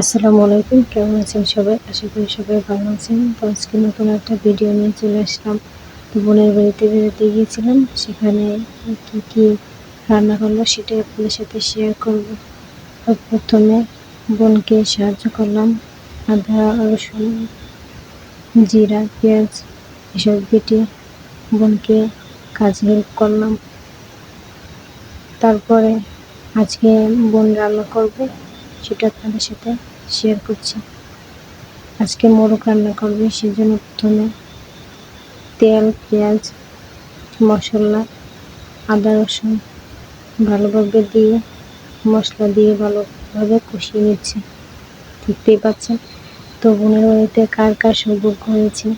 আসসালামু আলাইকুম, কেমন আছেন সবাই? আশা করি সবাই ভালো আছেন। তো আজকে নতুন একটা ভিডিও নিয়ে চলে আসলাম। তো বোনের বাড়িতে বেরোতে গিয়েছিলাম। সেখানে কী কী রান্না করল সেটাই আপনাদের সাথে শেয়ার করব। প্রথমে বোনকে সাহায্য করলাম। আদা, রসুন, জিরা, পেঁয়াজ এসব বেটে বোনকে কাজ হেল্প করলাম। তারপরে আজকে বোন রান্না করবে। সেটা আপনাদের সাথে শেয়ার করছি। আজকে মোরগ রান্না করবে, সেজন্য প্রথমে তেল, পেঁয়াজ, মশলা, আদা, রসুন ভালোভাবে দিয়ে, মশলা দিয়ে ভালোভাবে কষিয়ে নিচ্ছে। দেখতেই পাচ্ছেন, তো বোনের বাড়িতে কার কার সৌভাগ্য হয়েছে?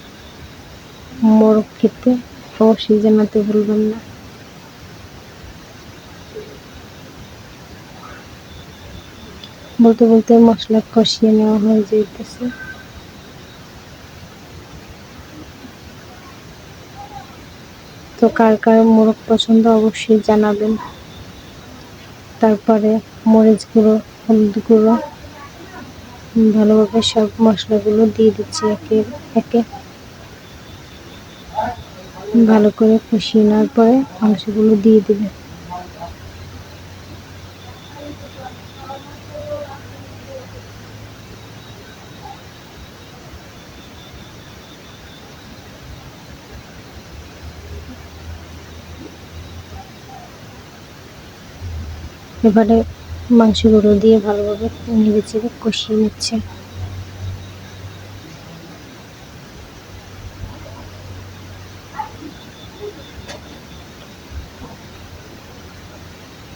মোরগ খেতে অবশ্যই জানাতে ভুলবেন না। বলতে বলতে মশলা কষিয়ে নেওয়া হয়ে যেতেছে তো কার কার মোরগ পছন্দ অবশ্যই জানাবেন। তারপরে মরিচ গুঁড়ো, হলুদ গুঁড়ো, ভালোভাবে সব মশলাগুলো দিয়ে দিচ্ছি একে একে। ভালো করে কষিয়ে নেওয়ার পরে মাংসগুলো দিয়ে দিবে। এবারে মাংসগুলো দিয়ে ভালোভাবে নেড়ে চেড়ে কষিয়ে নিচ্ছে।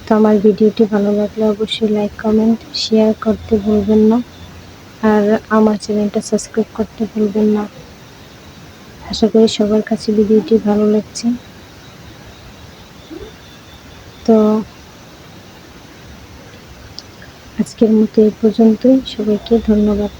তো আমার ভিডিওটি ভালো লাগলে অবশ্যই লাইক কমেন্ট শেয়ার করতে ভুলবেন না। আর আমার চ্যানেলটা সাবস্ক্রাইব করতে ভুলবেন না। আশা করি সবার কাছে ভিডিওটি ভালো লাগছে। তো আজকের মতো এই পর্যন্তই। সবাইকে ধন্যবাদ।